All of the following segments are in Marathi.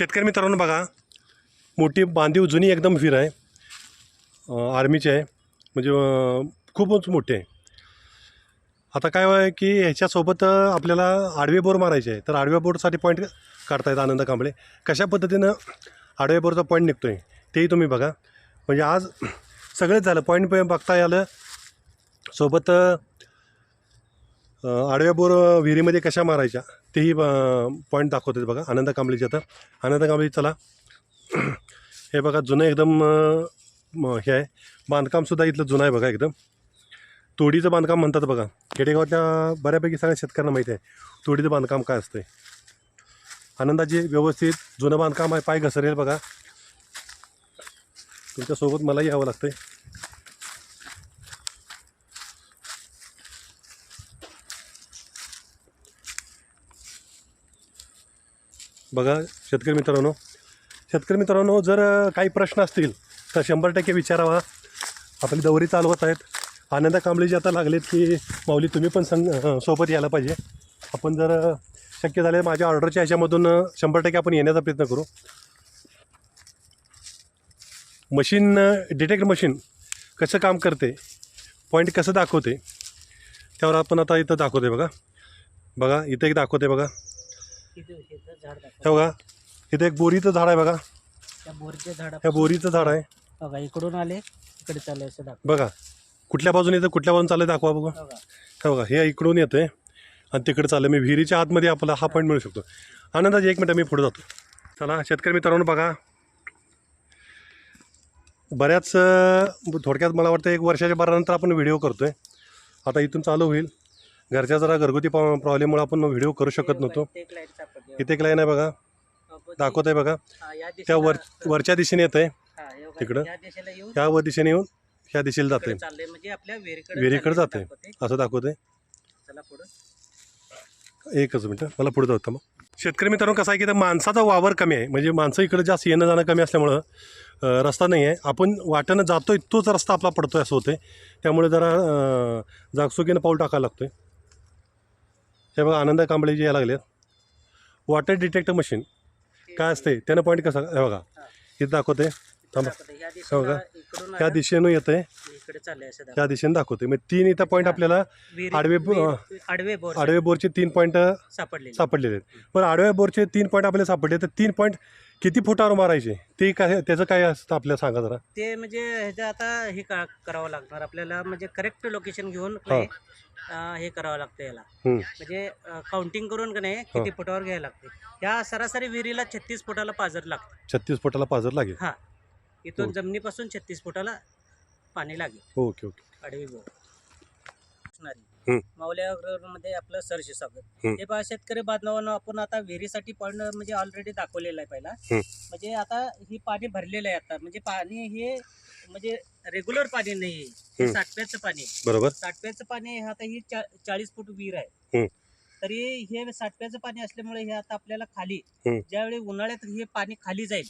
शेतकरी मित्रांनो बघा मोठी बांधीव जुनी एकदम विहीर आहे. आर्मीची आहे. म्हणजे खूपच मोठी आहे. आता काय आहे की ह्याच्यासोबत आपल्याला आडवे बोर मारायचे आहे. तर आडव्या बोरसाठी पॉईंट काढतायत आनंद कांबळे. कशा पद्धतीनं आडव्या बोरचा पॉईंट निघतो आहे तेही तुम्ही बघा. म्हणजे आज सगळेच झालं. पॉईंट बघता आलं सोबत आडव्या बोर विहिरीमध्ये कशा मारायच्या? तेही पॉईंट दाखवतात बघा. आनंद कांबळीचे आता. आनंद कांबळी चला. हे बघा जुनं एकदम हे आहे. बांधकामसुद्धा इथलं जुनं आहे बघा एकदम. तोडीचं बांधकाम म्हणतात बघा. खेडेगावातल्या बऱ्यापैकी सगळ्या शेतकऱ्यांना माहिती आहे. तोडीचं बांधकाम काय असतं आनंदाची व्यवस्थित जुनं बांधकाम आहे. पाय घसरेल बघा. तुमच्यासोबत मलाही यावं लागतंय. बघा शेतकरी मित्रांनो. शेतकरी मित्रांनो जर काही प्रश्न असतील तर शंभर टक्के विचारावा. आपली दौरी चालवत आहेत. आनंदा कांबळे आता लागलेत की माऊली तुम्ही पण संग सोबत यायला पाहिजे. आपण जर शक्य झाले माझ्या ऑर्डरच्या ह्याच्यामधून शंभर टक्के आपण येण्याचा प्रयत्न करू. मशीन डिटेक्ट मशीन कसं काम करते पॉईंट कसं दाखवते त्यावर आपण आता इथं दाखवते बघा. बघा इथं एक दाखवते बघा. हे बघा इथं एक बोरीचं झाड आहे बघा. त्या बोरचे झाड ह्या बोरीचं झाड आहे. बघा इकडून आले इकडे चालू असं दाखव बघा कुठल्या बाजूने येतं कुठल्या बाजून चाललं दाखवा बघा. बघा. हे बघा हे इकडून येतं आणि तिकडे चाललं मी विहिरीच्या आतमध्ये आपला हा पॉईंट मिळू शकतो. आनंदाची एक मिनटं मी पुढे जातो. चला शेतकरी मित्रांनो बघा. बऱ्याच थोडक्यात मला वाटतं एक वर्षाच्या बारानंतर आपण व्हिडिओ करतो आहे आता इथून चालू होईल. घरच्या जरा घरगुती प्रॉब्लेममुळे आपण व्हिडिओ करू शकत नव्हतो. इथे एक लाईन आहे बघा. अहो, दाखवत आहे बघा. हा, या त्या वर वरच्या दिशेने येतं आहे हा, हे तिकडं. या दिशेला येऊन ह्या वर दिशेने येऊन ह्या दिशेला जाते विहिरीकडे जाते. असं दाखवते पुढं. एकच मिनटं मला पुढे जाऊ मग शेतकरी मित्रांनो कसं आहे की तर माणसाचा वावर कमी आहे. म्हणजे माणसं इकडे जास्त येणं जाणं कमी असल्यामुळं रस्ता नाही आहे. आपण वाटेनं जातोय तोच रस्ता आपला पडतोय असं होते त्यामुळे जरा जागसुकीनं पाऊल टाकायला लागतोय. हे बघा आनंद कांबळे जे यायला लागलेत वॉटर डिटेक्टर मशीन काय असते त्यानं पॉईंट कसा हे बघा इथं दाखवते थांबा. दाखवते. या हो का? दिशेला इकडून ह्या आलं, दिशेनं येतं दाखव. ह्या दिशेने दाखवते मग तीन इथं पॉईंट आपल्याला आडवे आडवे आडवे बोरचे तीन पॉईंट सापडलेले सापडलेले आहेत पण आडव्या बोरचे तीन पॉईंट आपल्याला सापडले तर तीन पॉईंट किती फुटावर मारायचे? ते काय त्याचं काय असतं आपल्याला सांगा जरा. ते म्हणजे ह्याचं आता हे का करावं लागणार. आपल्याला म्हणजे करेक्ट लोकेशन घेऊन हा. नाही, अं, हे करावं लागतं याला. हम्म. म्हणजे काउंटिंग करून का नाही किती फुटावर घ्यायला लागते. या सरासरी विहिरीला छत्तीस फुटाला पाजर लागते. छत्तीस फुटाला पाजर लागेल? हा. इथून. जमिनीपासून छत्तीस फुटाला पाणी लागेल. Okay okay. आडवी बोर. असणारी. मावल्या मध्ये आपलं सरशी स्वागत. हे पहा शेतकरी बांधवांना आपण आता विहिरीसाठी पॉईंट म्हणजे ऑलरेडी दाखवलेला आहे पहिला. म्हणजे आता ही पाणी भरलेलं आहे आता म्हणजे पाणी हे म्हणजे रेग्युलर पाणी नाही आहे हे. साठव्याचं पाणी आहे बरोबर साठव्याचं पाणी हे आता ही चा- चाळीस फूट विहीर हम्म. आहे तरी हे साठव्याचं पाणी असल्यामुळे हे आता आपल्याला खाली हम्म. ज्यावेळी उन्हाळ्यात हे पाणी खाली जाईल.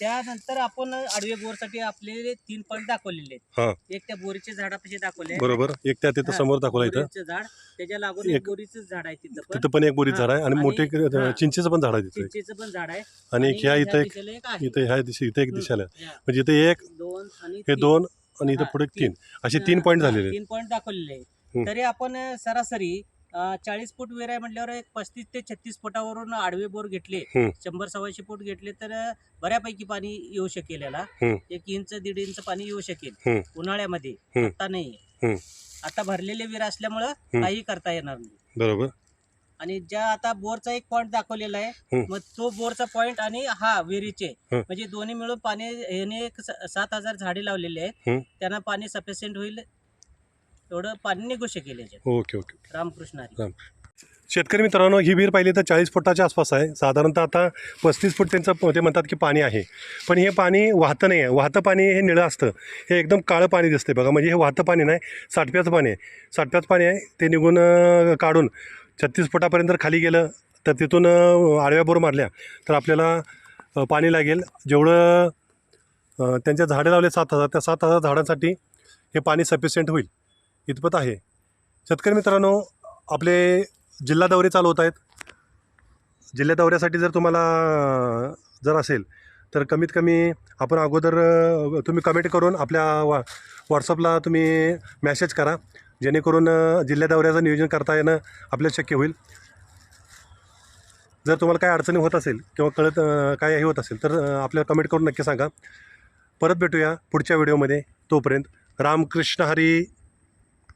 त्यानंतर आपण आडवे बोरसाठी आपले तीन पॉईंट दाखवलेले हा. आहेत एक त्या बोरीच्या झाडापाशी दाखवले बरोबर एक त्या तिथं हा, समोर दाखवला इथं बोरीचं झाड त्याच्या लागून एक- एक बोरीचं झाड आहे तिथं पण तिथं पण एक बोरीत हा, झाड आहे आणि आणि- मोठे हा. चिंचेचं पण झाड आहे तिथं चिंचेचं पण झाड आहे आणि एक ह्या इथं एक दिशेला एक आहे. इथं ह्या दिशे इथं एक. दिशाला आहे. या, म्हणजे इथे एक दोन आणि हे तीन. दोन आणि इथं हा, पुढे तीन. तीन असे तीन पॉईंट झालेले आहेत तीन पॉईंट दाखवलेले हम्म. आहेत तरी आपण अं, सरासरी चाळीस फूट वेर आहे म्हटल्यावर एक पस्तीस ते छत्तीस फुटावरून आडवे बोर घेतले. शंभर सव्वाशे फूट घेतले तर बऱ्यापैकी पाणी येऊ शकेल याला. एक इंच दीड इंच पाणी येऊ शकेल. उन्हाळ्यामध्ये. आता नाही. आता भरलेले विहीर असल्यामुळं काही करता येणार नाही बरोबर आणि ज्या आता बोरचा एक पॉईंट दाखवलेला आहे. मग तो बोरचा पॉईंट आणि हा विहिरीचे. म्हणजे दोन्ही मिळून पाणी याने सात हजार झाडे लावलेले आहेत. त्यांना पाणी सफिशियंट होईल एवढं पाणी निघू शकेल याच्यात. Okay okay Ramkrishna Hari. शेतकरी मित्रांनो ही विहीर पाहिली तर चाळीस फुटाच्या आसपास आहे. साधारणतः आता पस्तीस फूट त्यांचं प- ते म्हणतात की पाणी आहे. पण हे पाणी वाहतं नाही आहे. वाहतं पाणी हे निळं असतं. हे एकदम काळं पाणी दिसते बघा. म्हणजे हे वाहतं पाणी नाही साठप्याचं पाणी आहे. साठप्याचं पाणी आहे. ते निघून अं, काढून छत्तीस फुटापर्यंत जर खाली गेलं तर तिथून अं, आडव्या बोर मारल्या तर आपल्याला अं, पाणी लागेल. जेवढं अं, त्यांच्या झाडं लावले सात हजार त्या सात हजार झाडांसाठी हे पाणी सफिशियंट होईल. इतपत आहे. शेतकरी मित्रांनो आपले जिल्हा दौरे चालू होत आहेत. जिल्हा दौऱ्यासाठी जर तुम्हाला जर असेल तर कमीत कमी आपण अगोदर तुम्ही कमेंट करून आपल्या वा व्हॉट्सअपला तुम्ही मॅसेज करा. जेणेकरून जिल्हा दौऱ्याचं नियोजन करता येणं आपल्याला शक्य होईल. जर तुम्हाला काय अडचणी होत असेल किंवा कळत काय हे होत असेल तर आपल्याला कमेंट करून नक्की सांगा. परत भेटूया पुढच्या व्हिडिओमध्ये तोपर्यंत रामकृष्ण हरी